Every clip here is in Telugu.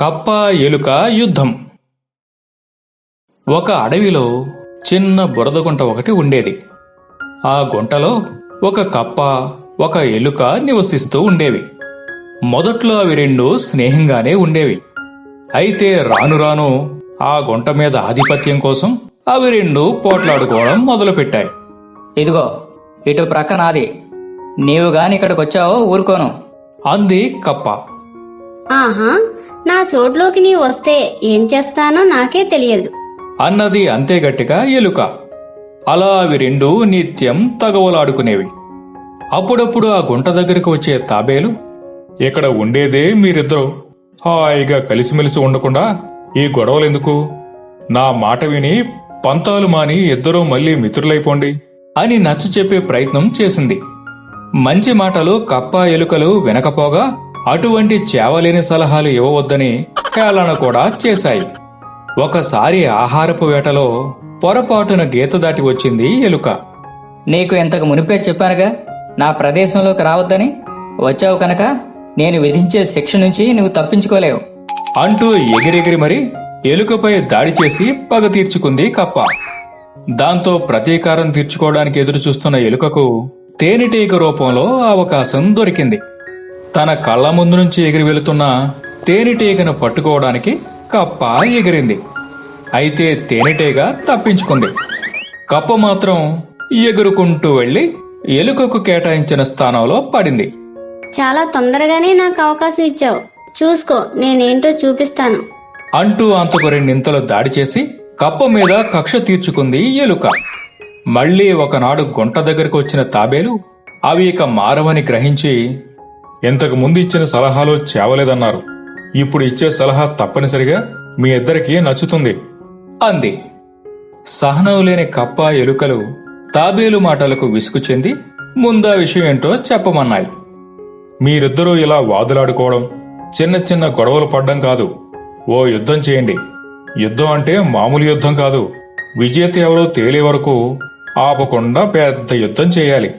కప్ప ఎలుక యుద్ధం. ఒక అడవిలో చిన్న బురద గుంట ఒకటి ఉండేది. ఆ గుంటలో ఒక కప్ప ఒక ఎలుక నివసిస్తూ ఉండేవి. మొదట్లో అవి రెండు స్నేహంగానే ఉండేవి. అయితే రాను రాను ఆ గుంట మీద ఆధిపత్యం కోసం అవి రెండు పోట్లాడుకోవడం మొదలుపెట్టాయి. ఇదిగో ఇటు ప్రక్క నాది నీవు గాని ఇక్కడికి వచ్చావో ఊరుకోను. అంది కప్ప. ఆహా నా చోట్లోకి నీ వస్తే ఏం చేస్తానో నాకే తెలియదు. అన్నది అంతే గట్టిగా ఎలుక. అలా అవి రెండు నిత్యం తగవలాడుకునేవి. అప్పుడప్పుడు ఆ గుంట దగ్గరకు వచ్చే తాబేలు ఇక్కడ ఉండేదే మీరిద్దరూ. హాయిగా కలిసిమెలిసి ఉండకుండా ఈ గొడవలెందుకు? నా మాట విని పంతాలు మాని ఇద్దరూ మళ్ళీ మిత్రులైపోండి అని నచ్చ చెప్పే ప్రయత్నం చేసింది. మంచి మాటలు కప్ప ఎలుకలు వినకపోగా అటువంటి చేవలేని సలహాలు ఇవ్వవద్దని హేళన కూడా చేశాయి. ఒకసారి ఆహారపు వేటలో పొరపాటున గీత దాటి వచ్చింది ఎలుక. నీకు ఇంతకు మునిపే చెప్పానుగా నా ప్రదేశంలోకి రావద్దని? వచ్చావు కనుక నేను విధించే శిక్ష నుంచి నువ్వు తప్పించుకోలేవు. అంటూ ఎగిరెగిరి మరి ఎలుకపై దాడి చేసి పగ తీర్చుకుంది కప్ప. దాంతో ప్రతీకారం తీర్చుకోవడానికి ఎదురు చూస్తున్న ఎలుకకు తేనెటీగ రూపంలో అవకాశం దొరికింది. తన కళ్ళ ముందు నుంచి ఎగిరి వెళుతున్న తేనెటీగను పట్టుకోవడానికి కప్ప ఎగిరింది. అయితే తేనెటీగ తప్పించుకుంది. కప్ప మాత్రం ఎగురుకుంటూ వెళ్ళి ఎలుకకు కేటాయించిన స్థానంలో పడింది. చాలా తొందరగానే నాకు అవకాశం ఇచ్చావు. చూసుకో నేనేంటో చూపిస్తాను. అంటూ అంతకు రెండింతలు దాడి చేసి కప్ప మీద కక్ష తీర్చుకుంది ఎలుక. మళ్ళీ ఒకనాడు గుంట దగ్గరకు వచ్చిన తాబేలు అవి ఇక మారవని గ్రహించి ఇంతకు ముందు ఇచ్చిన సలహాలు చేవలేదన్నారు. ఇప్పుడు ఇచ్చే సలహా తప్పనిసరిగా మీ ఇద్దరికీ నచ్చుతుంది. అంది. సహనం లేని కప్ప ఎలుకలు తాబేలు మాటలకు విసుగు చెంది ముందా విషయం ఏంటో చెప్పమన్నాయి. మీరిద్దరూ ఇలా వాదులాడుకోవడం చిన్న చిన్న గొడవలు పడ్డం కాదు. ఓ యుద్ధం చేయండి. యుద్ధం అంటే మామూలు యుద్ధం కాదు. విజేత ఎవరో తేలే వరకు ఆపకుండా పెద్ద యుద్ధం చేయాలి.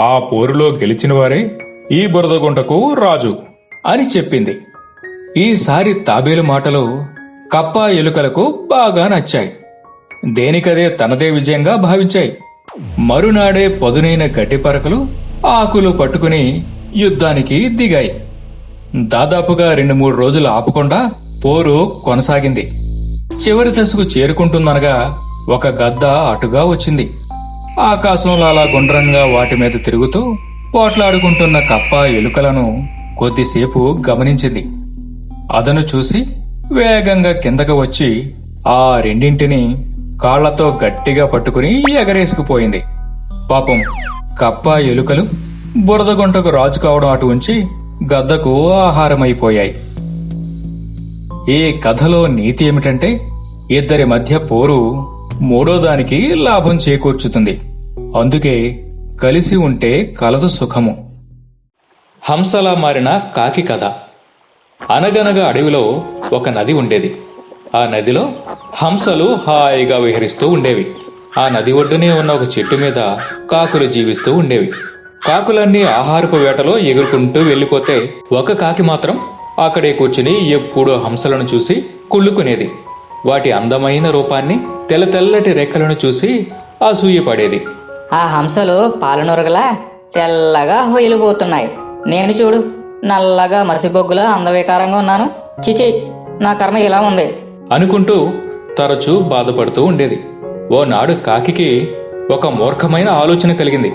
ఆ పోరులో గెలిచిన వారే ఈ బురదగుంటకు రాజు అని చెప్పింది. ఈసారి తాబేలు మాటలు కప్ప ఎలుకలకు బాగా నచ్చాయి. దేనికదే తనదే విజయంగా భావించాయి. మరునాడే పదునైన గడ్డిపరకలు ఆకులు పట్టుకుని యుద్ధానికి దిగాయి. దాదాపుగా రెండు మూడు రోజులు ఆపకుండా పోరు కొనసాగింది. చివరి దశకు చేరుకుంటుందనగా ఒక గద్ద అటుగా వచ్చింది. ఆకాశంలో అలా గుండ్రంగా వాటి మీద తిరుగుతూ పోట్లాడుకుంటున్న కప్ప ఎలుకలను కొద్దిసేపు గమనించింది. అదను చూసి వేగంగా కిందకు వచ్చి ఆ రెండింటిని కాళ్ళతో గట్టిగా పట్టుకుని ఎగరేసుకుపోయింది. పాపం కప్ప ఎలుకలు బురదగుంటకు రాజుకోవడం అటు ఉంచి గద్దకు ఆహారమైపోయాయి. ఈ కథలో నీతి ఏమిటంటే ఇద్దరి మధ్య పోరు మూడో దానికి లాభం చేకూర్చుతుంది. అందుకే కలిసి ఉంటే కలదు సుఖము. హంసలా మారిన కాకి కథ. అనగనగా అడవిలో ఒక నది ఉండేది. ఆ నదిలో హంసలు హాయిగా విహరిస్తూ ఉండేవి. ఆ నది ఒడ్డునే ఉన్న ఒక చెట్టు మీద కాకులు జీవిస్తూ ఉండేవి. కాకులన్నీ ఆహారపు వేటలో ఎగురుకుంటూ వెళ్ళిపోతే ఒక కాకి మాత్రం అక్కడే కూర్చుని ఎప్పుడూ హంసలను చూసి కుళ్ళుకునేది. వాటి అందమైన రూపాన్ని తెల్ల తెల్లటి రెక్కలను చూసి అసూయపడేది. ఆ హంసలు పాలనొరగలా తెల్లగా హొయిలిపోతున్నాయి నేను చూడు నల్లగా మసిబొగ్గులా అందవికారంగా ఉన్నాను. చిచి నా కర్మ ఇలా ఉంది. అనుకుంటూ తరచూ బాధపడుతూ ఉండేది. ఓనాడు కాకికి ఒక మూర్ఖమైన ఆలోచన కలిగింది.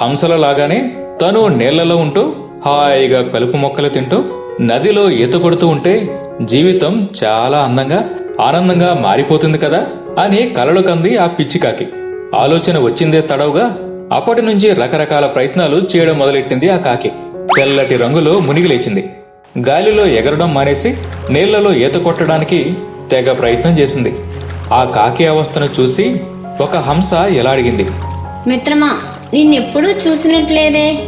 హంసలలాగానే తను నీళ్ళలో ఉంటూ హాయిగా కలుపు మొక్కలు తింటూ నదిలో ఈత కొడుతూ ఉంటే జీవితం చాలా అందంగా ఆనందంగా మారిపోతుంది కదా అని కలలు కంది ఆ పిచ్చి కాకి. ఆలోచన వచ్చిందే తడవుగా అప్పటి నుంచి రకరకాల ప్రయత్నాలు చేయడం మొదలెట్టింది ఆ కాకి. తెల్లటి రంగులో మునిగి లేచింది. గాలిలో ఎగరడం మానేసి నీళ్ళలో ఈత కొట్టడానికి తెగ ప్రయత్నం చేసింది. ఆ కాకి అవస్థను చూసి ఒక హంస ఎలా అడిగింది. మిత్రమా నిన్నెప్పుడూ చూసినట్లేదే.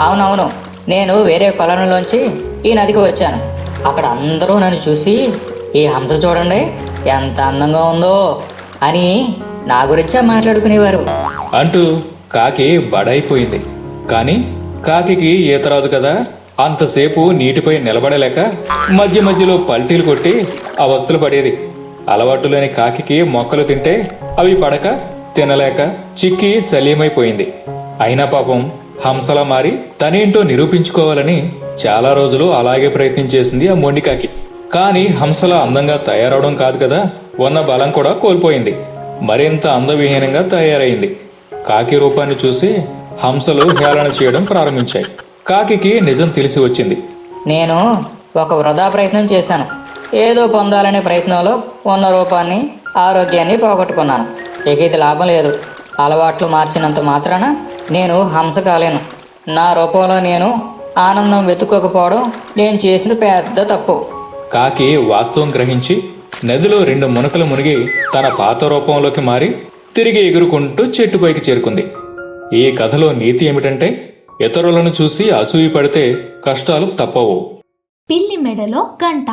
అవునవును నేను వేరే కొలనులోంచి ఈ నదికి వచ్చాను. అక్కడ అందరూ నన్ను చూసి ఈ హంస చూడండి ఎంత అందంగా ఉందో అని నా గురించే మాట్లాడుకునేవారు. అంటూ కాకి బడైపోయింది. కాని కాకి ఈత రాదు కదా అంతసేపు నీటిపై నిలబడలేక మధ్య మధ్యలో పల్టీలు కొట్టి అవస్థలు పడేది. అలవాటు లేని కాకికి మొక్కలు తింటే అవి పడక తినలేక చిక్కి సలీమైపోయింది. అయినా పాపం హంసలా మారి తనేంటో నిరూపించుకోవాలని చాలా రోజులు అలాగే ప్రయత్నం చేసింది ఆ మొండికాకి కానీ హంసలా అందంగా తయారవడం కాదు కదా ఉన్న బలం కూడా కోల్పోయింది. మరింత అందవిహీనంగా తయారైంది. కాకి రూపాన్ని చూసి హంసలు హేళన చేయడం ప్రారంభించాయి. కాకికి నిజం తెలిసి వచ్చింది. నేను ఒక వృధా ప్రయత్నం చేశాను. ఏదో పొందాలనే ప్రయత్నంలో ఉన్న రూపాన్ని ఆరోగ్యాన్ని పోగొట్టుకున్నాను. ఇక ఇది లాభం లేదు. అలవాట్లు మార్చినంత మాత్రాన నేను హంస కాలేను నా రూపంలో నేను ఆనందం వెతుక్కోకపోవడం నేను చేసిన పెద్ద తప్పు. కాకి వాస్తవం గ్రహించి నదిలో రెండు మునకలు మునిగి తన పాత రూపంలోకి మారి తిరిగి ఎగురుకుంటూ చెట్టుపైకి చేరుకుంది. ఈ కథలో నీతి ఏమిటంటే ఇతరులను చూసి అసూయ పడితే కష్టాలు తప్పవు. పిల్లి మెడలో గంట.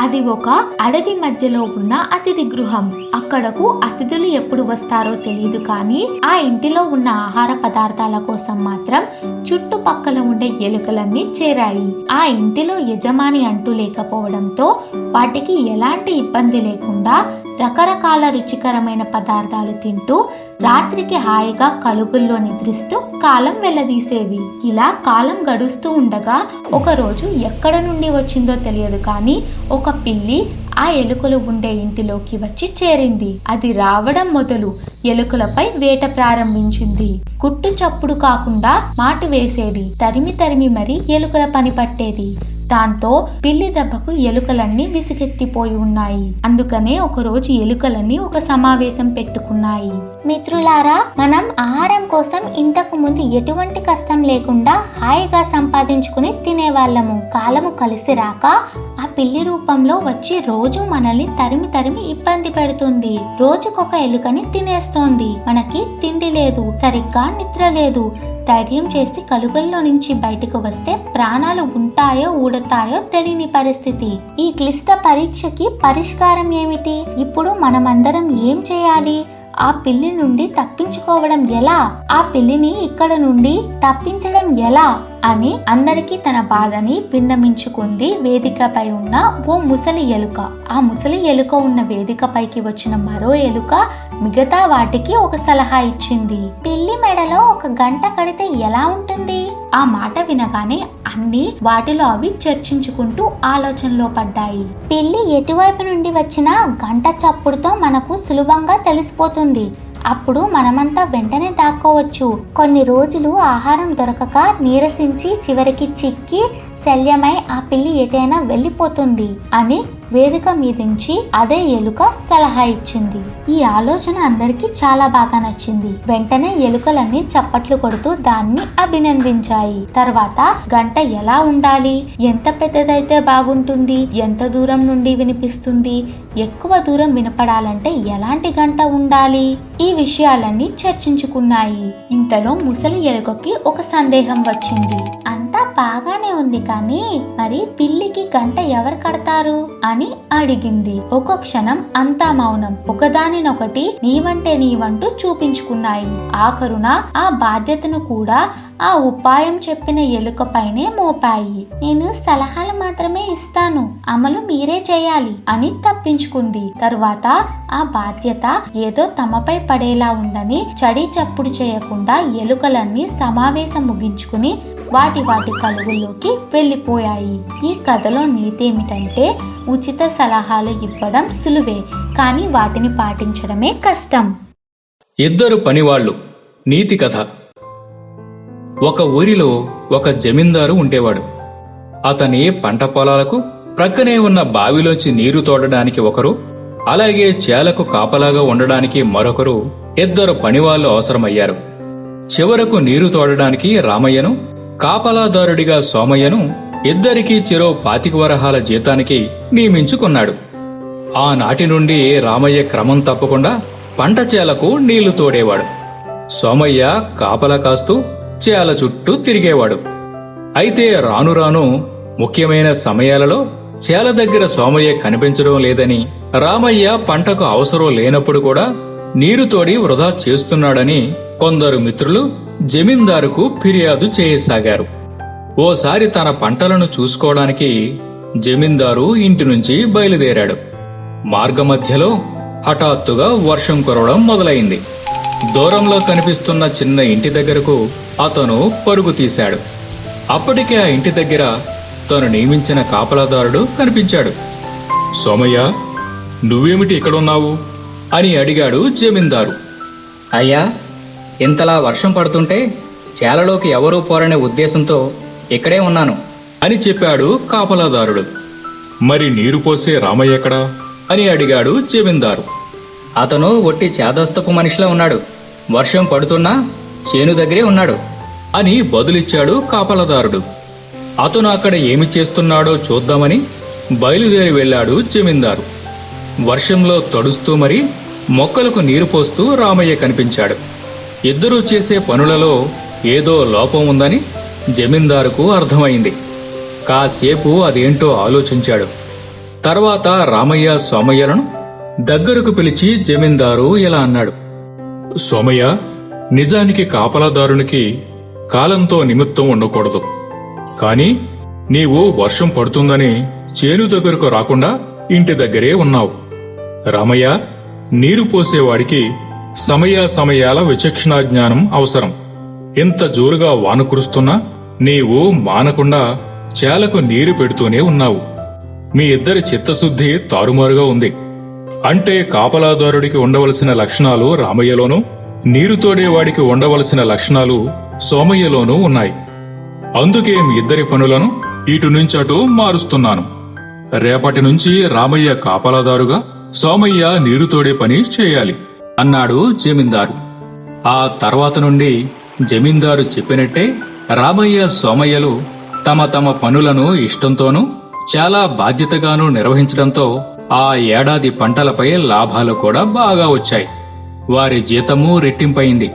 అది ఒక అడవి మధ్యలో ఉన్న అతిథి గృహం. అక్కడకు అతిథులు ఎప్పుడు వస్తారో తెలియదు కానీ ఆ ఇంటిలో ఉన్న ఆహార పదార్థాల కోసం మాత్రం చుట్టుపక్కల ఉండే ఎలుకలన్నీ చేరాయి. ఆ ఇంటిలో యజమాని అంటూ లేకపోవడంతో వాటికి ఎలాంటి ఇబ్బంది లేకుండా రకరకాల రుచికరమైన పదార్థాలు తింటూ రాత్రికి హాయిగా కలుగుల్లో నిద్రిస్తూ కాలం వెళ్ళదీసేవి ఇలా కాలం గడుస్తూ ఉండగా ఒక రోజు ఎక్కడ నుండి వచ్చిందో తెలియదు కానీ ఒక పిల్లి ఆ ఎలుకలు ఉండే ఇంటిలోకి వచ్చి చేరింది. అది రావడం మొదలు ఎలుకలపై వేట ప్రారంభించింది. గుట్టు చప్పుడు కాకుండా మాటు వేసేది. తరిమి తరిమి మరి ఎలుకల పని పట్టేది. దాంతో పిల్లి దెబ్బకు ఎలుకలన్నీ విసుగెత్తిపోయి ఉన్నాయి. అందుకనే ఒక రోజు ఎలుకలన్నీ ఒక సమావేశం పెట్టుకున్నాయి. మిత్రులారా మనం ఆహారం కోసం ఇంతకు ముందు ఎటువంటి కష్టం లేకుండా హాయిగా సంపాదించుకుని తినేవాళ్ళము. కాలము కలిసి రాక ఆ పిల్లి రూపంలో వచ్చి రోజు మనల్ని తరిమి తరిమి ఇబ్బంది పెడుతుంది. రోజుకొక ఎలుకని తినేస్తోంది. మనకి తిండి లేదు. సరిగ్గా నిద్ర లేదు. ధైర్యం చేసి కలుగుల్లో నుంచి బయటకు వస్తే ప్రాణాలు ఉంటాయో ఊడతాయో తెలియని పరిస్థితి. ఈ క్లిష్ట పరీక్షకి పరిష్కారం ఏమిటి? ఇప్పుడు మనమందరం ఏం చేయాలి? ఆ పిల్లి నుండి తప్పించుకోవడం ఎలా? ఆ పిల్లిని ఇక్కడ నుండి తప్పించడం ఎలా? అని అందరికీ తన బాధని విన్నమించుకుంది వేదికపై ఉన్న ఓ ముసలి ఎలుక. ఆ ముసలి ఎలుక ఉన్న వేదికపైకి వచ్చిన మరో ఎలుక మిగతా వాటికి ఒక సలహా ఇచ్చింది. పిల్లి మెడలో ఒక గంట కడితే ఎలా ఉంటుంది? ఆ మాట వినగానే అన్ని వాటిలో అవి చర్చించుకుంటూ ఆలోచనలో పడ్డాయి. పిల్లి ఎటువైపు నుండి వచ్చినా గంట చప్పుడుతో మనకు సులభంగా తెలిసిపోతుంది. అప్పుడు మనమంతా వెంటనే దాక్కోవచ్చు. కొన్ని రోజులు ఆహారం దొరకక నీరసించి చివరికి చిక్కి శల్యమై ఆ పిల్లి ఎటైనా వెళ్ళిపోతుంది అని వేదిక మీదించి అదే ఎలుక సలహా ఇచ్చింది. ఈ ఆలోచన అందరికీ చాలా బాగా నచ్చింది. వెంటనే ఎలుకలన్నీ చప్పట్లు కొడుతూ దాన్ని అభినందించాయి. తర్వాత గంట ఎలా ఉండాలి? ఎంత పెద్దదైతే బాగుంటుంది? ఎంత దూరం నుండి వినిపిస్తుంది? ఎక్కువ దూరం వినపడాలంటే ఎలాంటి గంట ఉండాలి? ఈ విషయాలన్నీ చర్చించుకున్నాయి. ఇంతలో ముసలి ఎలుకకి ఒక సందేహం వచ్చింది. అంతా బాగానే ఉంది కానీ మరి పిల్లికి గంట ఎవరు కడతారు? అని అని అడిగింది. ఒక క్షణం అంతా మౌనం. ఒకదానినొకటి నీవంటే నీవంటూ చూపించుకున్నాయి. ఆఖరున ఆ బాధ్యతను కూడా ఆ ఉపాయం చెప్పిన ఎలుకపైనే మోపాయి. నేను సలహాలు మాత్రమే ఇస్తాను. అమలు మీరే చేయాలి అని తప్పించుకుంది. తరువాత ఆ బాధ్యత ఏదో తమపై పడేలా ఉందని చడి చప్పుడు చేయకుండా ఎలుకలన్నీ సమావేశం ముగించుకుని వాటి వాటి కలుగుల్లోకి వెళ్ళిపోయాయి. ఈ కథలో నీతేమిటంటే ఉచిత సలహాలు ఇవ్వడం సులువే కానీ వాటిని పాటించడమే కష్టం. ఇద్దరు పనివాళ్ళు నీతి కథ. ఒక ఊరిలో ఒక జమీందారు ఉండేవాడు. అతని పంట పొలాలకు ప్రక్కనే ఉన్న బావిలోంచి నీరు తోడడానికి ఒకరు అలాగే చేలకు కాపలాగా ఉండడానికి మరొకరు ఇద్దరు పనివాళ్ళు అవసరమయ్యారు. చివరకు నీరు తోడడానికి రామయ్యను కాపలాదారుడిగా సోమయ్యను ఇద్దరికీ చెరో పాతిక వరహాల జీతానికి నియమించుకున్నాడు. ఆనాటి నుండి రామయ్య క్రమం తప్పకుండా పంట చేలకు నీళ్ళు తోడేవాడు. సోమయ్య కాపల కాస్తూ చేల చుట్టూ తిరిగేవాడు. అయితే రాను రాను ముఖ్యమైన సమయాలలో చేల దగ్గర సోమయ్య కనిపించడం లేదని రామయ్య పంటకు అవసరం లేనప్పుడు కూడా నీరు తోడి వృధా చేస్తున్నాడని కొందరు మిత్రులు జమీందారుకు ఫిర్యాదు చేయసాగారు. ఓసారి తన పంటలను చూసుకోవడానికి జమీందారు ఇంటి నుంచి బయలుదేరాడు. మార్గమధ్యలో హఠాత్తుగా వర్షం కురవడం మొదలైంది. దూరంలో కనిపిస్తున్న చిన్న ఇంటి దగ్గరకు అతను పరుగు తీశాడు. అప్పటికే ఆ ఇంటి దగ్గర తను నియమించిన కాపలాదారుడు కనిపించాడు. సోమయ్య నువ్వేమిటి ఇక్కడున్నావు? అని అడిగాడు జమీందారు. అయ్యా ఇంతలా వర్షం పడుతుంటే చేలలోకి ఎవరూ పోరనే ఉద్దేశంతో ఇక్కడే ఉన్నాను. అని చెప్పాడు కాపలాదారుడు. మరి నీరు పోసే రామయ్య ఎక్కడా? అని అడిగాడు జమీందారు. అతను ఒట్టి చేదస్తపు మనిషిలా ఉన్నాడు. వర్షం పడుతున్నా చేను దగ్గరే ఉన్నాడు. అని బదులిచ్చాడు కాపలాదారుడు. అతను అక్కడ ఏమి చేస్తున్నాడో చూద్దామని బయలుదేరి వెళ్ళాడు జమీందారు. వర్షంలో తడుస్తూ మరి మొక్కలకు నీరు పోస్తూ రామయ్య కనిపించాడు. ఇద్దరూ చేసే పనులలో ఏదో లోపం ఉందని జమీందారుకు అర్థమైంది. కాసేపు అదేంటో ఆలోచించాడు. తర్వాత రామయ్య సోమయ్యలను దగ్గరకు పిలిచి జమీందారు ఇలా అన్నాడు. సోమయ్య నిజానికి కాపలాదారునికి కాలంతో నిమిత్తం ఉండకూడదు. కాని నీవు వర్షం పడుతుందని చేను దగ్గరకు రాకుండా ఇంటి దగ్గరే ఉన్నావు. రామయ్య నీరు పోసేవాడికి సమయాసమయాల విచక్షణా జ్ఞానం అవసరం. ఎంత జోరుగా వాన కురుస్తున్నా నీవు మానకుండా చేలకు నీరు పెడుతూనే ఉన్నావు. మీ ఇద్దరి చిత్తశుద్ధి తారుమారుగా ఉంది. అంటే కాపలాదారుడికి ఉండవలసిన లక్షణాలు రామయ్యలోనూ నీరుతోడేవాడికి ఉండవలసిన లక్షణాలు సోమయ్యలోనూ ఉన్నాయి. అందుకే మీ ఇద్దరి పనులను ఇటు నుంచి అటు మారుస్తున్నాను. రేపటి నుంచి రామయ్య కాపలాదారుగా సోమయ్య నీరుతోడే పని చేయాలి అన్నాడు జమీందారు. ఆ తర్వాత నుండి జమీందారు చెప్పినట్టే రామయ్య సోమయ్యలు తమ తమ పనులను ఇష్టంతోనూ చాలా బాధ్యతగానూ నిర్వహించడంతో ఆ ఏడాది పంటలపై లాభాలు కూడా బాగా వచ్చాయి. వారి జీతము రెట్టింపయింది.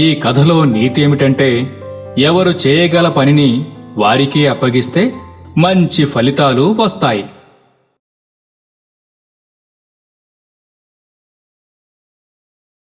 ఈ కథలో నీతి ఏమిటంటే ఎవరు చేయగల పనిని వారికే అప్పగిస్తే మంచి ఫలితాలు వస్తాయి.